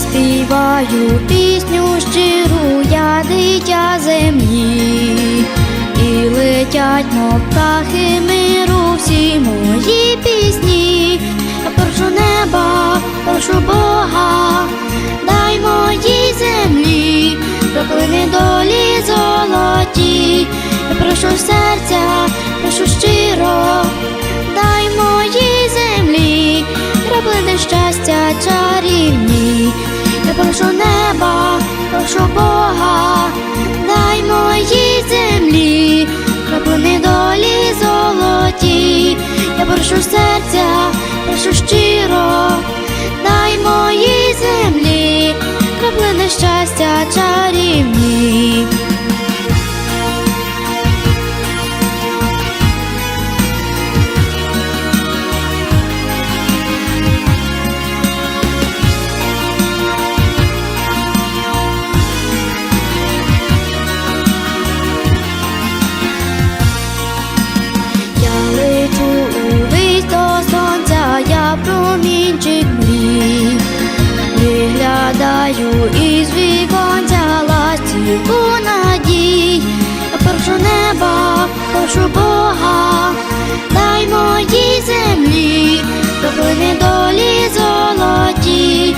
співаю пісню щиру, я дитя землі, і летять, мов птахи миру, всі мої пісні, я прошу неба, прошу Бога, дай моїй землі, проплини долі золоті, я прошу серця, прошу щиро, прошу неба, прошу Бога, дай моїй землі, краплини долі золоті, я прошу серця, прошу щиро, дай моїй землі, краплини щастя виглядаю із віконця ластівку надій, прошу неба, прошу Бога, дай моїй землі, проплини долі золоті,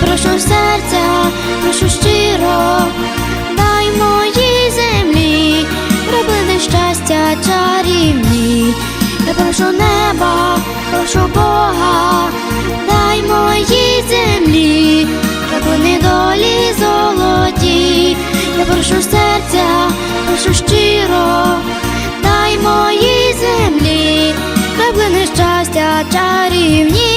прошу серця, прошу щиро, дай моїй землі, проплини щастя чарівні, я прошу неба, прошу Бога, дай моїй землі, чарівні.